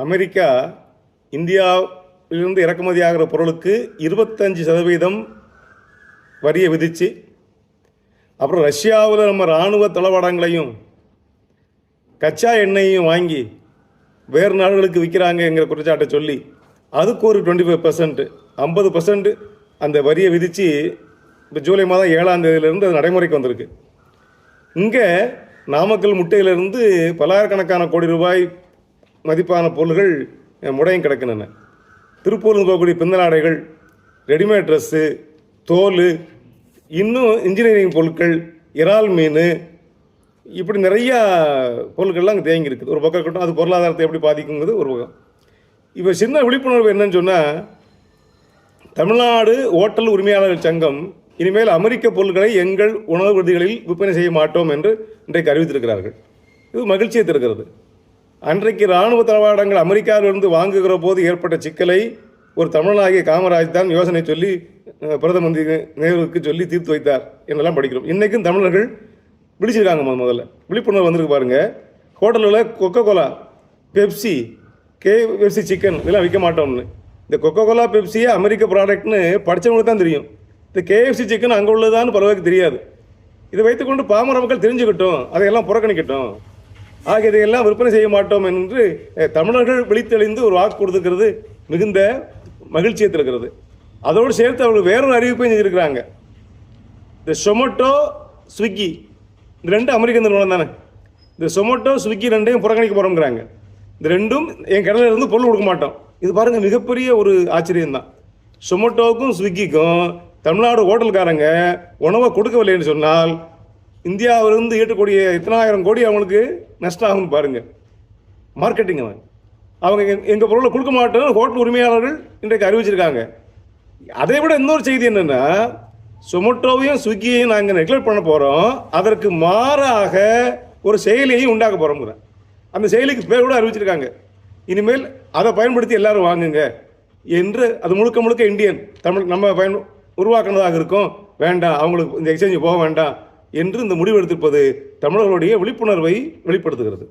America இந்தியாவிலிருந்து இறக்குமதி ஆகிற பொருளுக்கு இருபத்தஞ்சி சதவீதம் வரியை விதித்து அப்புறம் ரஷ்யாவில் நம்ம இராணுவ தளவாடங்களையும் கச்சா எண்ணெயையும் வாங்கி வேறு நாடுகளுக்கு விற்கிறாங்கங்கிற குற்றச்சாட்டை சொல்லி அதுக்கு ஒரு டுவெண்ட்டி ஃபைவ் பர்சன்ட் ஐம்பது பர்சன்ட் அந்த வரியை விதித்து இப்போ ஜூலை மாதம் ஏழாம் தேதியிலேருந்து அது நடைமுறைக்கு வந்திருக்கு. இங்கே நாமக்கல் முட்டையிலிருந்து பல்லாயிரக்கணக்கான கோடி ரூபாய் மதிப்பான பொருள்கள் முடையும் கிடக்கின்றன. திருப்பூரில் போகக்கூடிய பின்னலாடைகள் ரெடிமேட் ட்ரெஸ்ஸு தோல் இன்னும் இன்ஜினியரிங் பொருட்கள் இறால் மீன் இப்படி நிறையா பொருட்கள்லாம் அங்கே தேங்கி இருக்குது. ஒரு பக்கம் இருக்கட்டும் அது பொருளாதாரத்தை எப்படி பாதிக்குங்கிறது ஒரு பக்கம். இப்போ சின்ன விழிப்புணர்வு என்னன்னு சொன்னால் தமிழ்நாடு ஓட்டல் உரிமையாளர்கள் சங்கம் இனிமேல் அமெரிக்க பொருட்களை எங்கள் உணவு விடுதிகளில் விற்பனை செய்ய மாட்டோம் என்று இன்றைக்கு அறிவித்திருக்கிறார்கள். இது மகிழ்ச்சியை தருகிறது. அன்றைக்கு இராணுவ தளவாடங்கள் அமெரிக்காவிலிருந்து வாங்குகிற போது ஏற்பட்ட சிக்கலை ஒரு தமிழனாகிய காமராஜ் தான் யோசனை சொல்லி பிரதம மந்திரி நேருவுக்கு சொல்லி தீர்த்து வைத்தார் என்னெல்லாம் படிக்கிறோம். இன்றைக்கும் தமிழர்கள் விழிச்சிருக்காங்க முத முதல்ல. விழிப்புணர்வு வந்திருக்கு பாருங்கள் ஹோட்டலில் Coca Cola Pepsi KFC chicken இதெல்லாம் விற்க மாட்டோம்னு. இந்த கொக்கோ கோலா பெப்சியே அமெரிக்க ப்ராடக்ட்னு படித்தவங்களுக்கு தான் தெரியும். இந்த கேஎஃப்சி சிக்கன் அங்கே உள்ளதான்னு பரவாயில்லை தெரியாது. இதை வைத்துக்கொண்டு பாமர மக்கள் தெரிஞ்சுக்கிட்டோம். அதையெல்லாம் புறக்கணிக்கட்டும். ஆக இதையெல்லாம் விற்பனை செய்ய மாட்டோம் என்று தமிழர்கள் விழித்தெளிந்து ஒரு வாக்கு கொடுத்துருக்கிறது மிகுந்த மகிழ்ச்சியை தருகிறது. அதோடு சேர்த்து அவர்கள் வேறொரு அறிவிப்பையும் செஞ்சுருக்கிறாங்க இந்த சொமோட்டோ ஸ்விக்கி இந்த ரெண்டு அமெரிக்க நிறுவனம் தானே. இந்த சொமோட்டோ ஸ்விக்கி ரெண்டையும் புறக்கணிக்க போகிறோங்கிறாங்க இந்த ரெண்டும் என் கடையில் இருந்து பொருள் கொடுக்க மாட்டோம். இது பாருங்கள் மிகப்பெரிய ஒரு ஆச்சரியம் தான். சொமோட்டோவுக்கும் ஸ்விக்கிக்கும் தமிழ்நாடு ஹோட்டல்காரங்க உணவை கொடுக்கவில்லைன்னு சொன்னால் இந்தியாவிலிருந்து ஈட்டக்கூடிய இத்தனாயிரம் கோடி அவங்களுக்கு நஷ்டம் ஆகும்னு பாருங்கள் மார்க்கெட்டிங் அவன். அவங்க எங்கள் பொருளை கொடுக்க மாட்டோம் ஹோட்டல் உரிமையாளர்கள் இன்றைக்கு அறிவிச்சிருக்காங்க. அதை விட இன்னொரு செய்தி என்னென்னா சொமோட்டோவையும் ஸ்விக்கியையும் நாங்கள் நெக்லெக்ட் பண்ண போகிறோம் அதற்கு மாறாக ஒரு செயலியையும் உண்டாக்க போகிறோம் அந்த செயலிக்கு பேர் கூட அறிவிச்சிருக்காங்க. இனிமேல் அதை பயன்படுத்தி எல்லாரும் வாங்குங்க என்று அது முழுக்க முழுக்க இந்தியன் தமிழ் நம்ம பயன் உருவாக்குனதாக இருக்கும். வேண்டாம் அவங்களுக்கு இந்த எக்ஸ்சேஞ்சு போக வேண்டாம். என்று இந்த முடிவு எடுத்திருப்பது தமிழர்களுடைய விழிப்புணர்வை வெளிப்படுத்துகிறது.